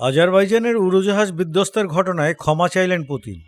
আজারবাইজানের উড়োজাহাজ বিধ্বস্তের ঘটনায় ক্ষমা চাইলেন পুতিন।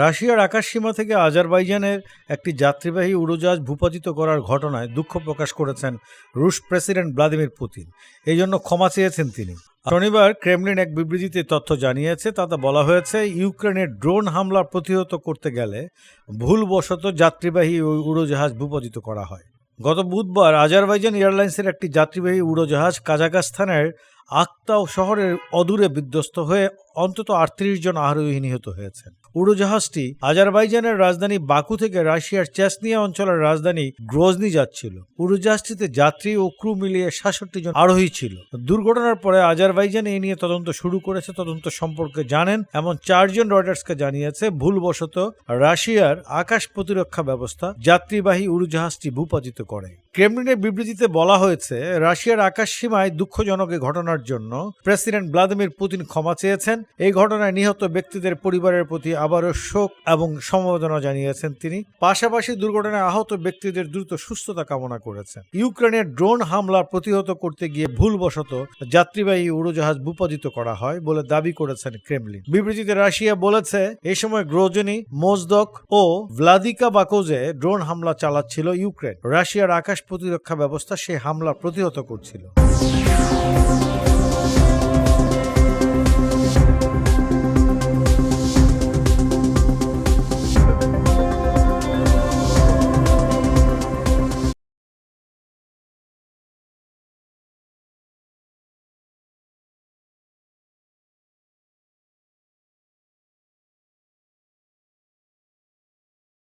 রাশিয়ার আকাশসীমা থেকে আজারবাইজানের একটি যাত্রীবাহী উড়োজাহাজ ভূপাতিত করার ঘটনায় দুঃখ প্রকাশ করেছেন রুশ প্রেসিডেন্ট ভ্লাদিমির পুতিন। এই জন্য ক্ষমা চেয়েছেন তিনি। শনিবার ক্রেমলিন এক বিবৃতিতে তথ্য জানিয়েছে তাতে বলা হয়েছে ইউক্রেনের ড্রোন হামলা প্রতিহত করতে গেলে ভুলবশত যাত্রীবাহী ওই উড়োজাহাজ ভূপাতিত করা হয়। গত বুধবার আজারবাইজান এয়ারলাইন্সের একটি যাত্রীবাহী উড়োজাহাজ কাজাকাস্তানের আক্তাও শহরের অদূরে বিধ্বস্ত হয়ে অন্তত আটত্রিশ জন আরোহী নিহত হয়েছেন। উড়োজাহাজটি আজারবাইজানের রাজধানী বাকু থেকে রাশিয়ার চেসনিয়া অঞ্চলের রাজধানী গ্রোজনি যাচ্ছিল। উড়োজাহাজটিতে যাত্রী ও ক্রু মিলিয়ে সাতষট্টি জন আরোহী ছিল। দুর্ঘটনার পরে আজারবাইজান এই নিয়ে তদন্ত শুরু করেছে। তদন্ত সম্পর্কে জানেন, এমন চারজন রয়টার্সকে জানিয়েছে, ভুলবশত রাশিয়ার আকাশ প্রতিরক্ষা ব্যবস্থা যাত্রীবাহী উড়োজাহাজটি ভূপাতিত করে। ক্রেমলিনের বিবৃতিতে বলা হয়েছে, রাশিয়ার আকাশ সীমায় দুঃখজনক ঘটনার জন্য প্রেসিডেন্ট ভ্লাদিমির পুতিন ক্ষমা চেয়েছেন। এই ঘটনায় নিহত ব্যক্তিদের পরিবারের প্রতি আবারও শোক এবং সমবেদনা জানিয়েছেন তিনি। পাশাপাশি দুর্ঘটনায় আহত ব্যক্তিদের দ্রুত সুস্থতা কামনা করেছেন। ইউক্রেনের ড্রোন হামলা প্রতিহত করতে গিয়ে ভুলবশত যাত্রীবাহী উড়োজাহাজ ভূপাতিত করা হয় বলে দাবি করেছেন ক্রেমলিন। বিবৃতিতে রাশিয়া বলেছে এই সময় গ্রোজনি, মোজদক ও ভ্লাদিকা বাকোজে ড্রোন হামলা চালাচ্ছিল ইউক্রেন। রাশিয়ার আকাশ প্রতিরক্ষা ব্যবস্থা সেই হামলা প্রতিহত করছিল।